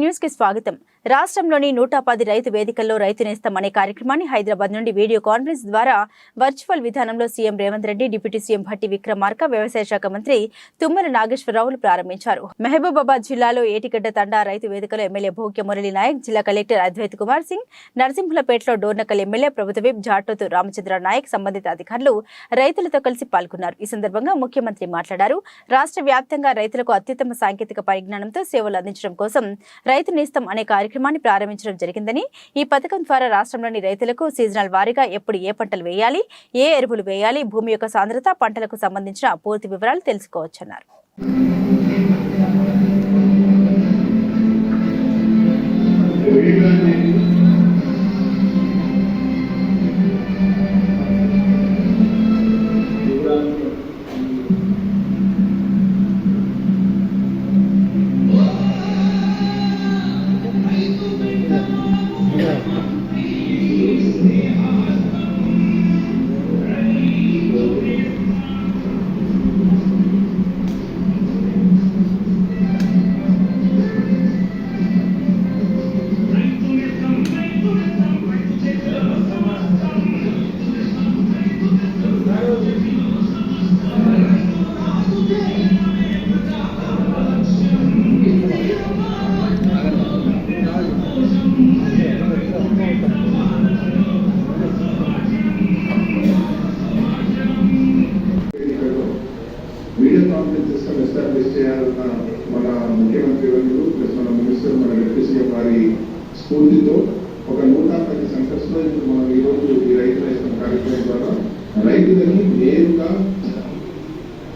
న్యూస్కి స్వాగతం. రాష్ట్రంలోని నూట పది రైతు వేదికల్లో రైతు నేస్తం అనే కార్యక్రమాన్ని హైదరాబాద్ నుండి వీడియో కాన్ఫరెన్స్ ద్వారా వర్చువల్ విధానంలో CM Revanth Reddy deputy CM Bhatti Vikramarka వ్యవసాయ శాఖ మంత్రి తుమ్మల నాగేశ్వరరావులు ప్రారంభించారు. మహబూబాబాద్ జిల్లాలో ఏటిగడ్డ తండా రైతు వేదికలో ఎమ్మెల్యే భోగ్య మురళీ నాయక్ జిల్లా కలెక్టర్ అద్వైత్ కుమార్ సింగ్ నరసింహులపేటలో డోర్నకల్ ఎమ్మెల్యే ప్రభుత్వ విప్ జాటోతు రామచంద్ర నాయక్ సంబంధిత అధికారులు రైతులతో కలిసి పాల్గొన్నారు. ఈ సందర్భంగా ముఖ్యమంత్రి మాట్లాడారు. రాష్ట్ర వ్యాప్తంగా రైతులకు అత్యుత్తమ సాంకేతిక పరిజ్ఞానంతో సేవలు అందించడం కోసం రైతు నేస్తం అనే కార్యక్రమాన్ని ప్రారంభించడం జరిగిందని ఈ పథకం ద్వారా రాష్ట్రంలోని రైతులకు సీజనల్ వారీగా ఎప్పుడు ఏ పంటలు వేయాలి ఏ ఎరువులు వేయాలి భూమి యొక్క సాంద్రత పంటలకు సంబంధించిన పూర్తి వివరాలు తెలుసుకోవచ్చన్నారు. వీడియో ఎస్టాబ్లిష్ చేయాలన్న మన ముఖ్యమంత్రి వర్యులు ప్లస్ మన మినిస్టర్ మన డిప్యూటీ సీఎం వారి స్ఫూర్తితో ఒక నూట పది సెంటర్స్లో ఇప్పుడు మనం ఈ రోజు ఈ రైతు నేస్తం కార్యక్రమం ద్వారా రైతులని నేరుగా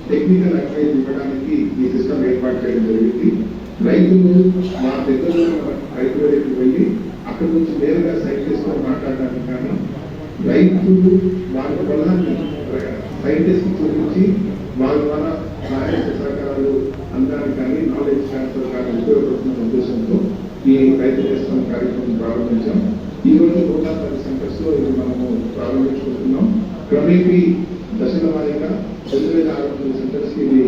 టెక్నికల్ అడ్వైజ్ ఇవ్వడానికి ఈ సిస్టమ్ ఏర్పాటు చేయడం జరిగింది. రైతులు మా దగ్గర రైతు వేదికకు వెళ్ళి అక్కడి నుంచి నేరుగా సైంటిస్ట్తో మాట్లాడడానికి కానీ రైతులు వాళ్ళ వల్ల సైంటిస్ట్ గురించి వాళ్ళ ద్వారా సహాయక సహకారాలు అందడానికి కానీ నాలెడ్జ్ ట్రాన్స్ఫర్ కానీ ఉపయోగపడుతున్న ఉద్దేశంతో ఈ రైతు నేస్తం కార్యక్రమం ప్రారంభించాం. ఈ రోజు నూట పది సెంటర్స్లో ఇది మనము ప్రారంభించుకుంటున్నాం. క్రమేపీ దశల వారీగా తొమ్మిది వేల ఆరు వందల సెంటర్స్ ఇది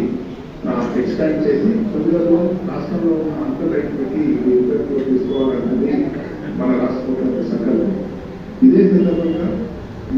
ఎక్స్పాండ్ చేసి తొమ్మిదిలో రాష్ట్రంలో ఉన్న అంత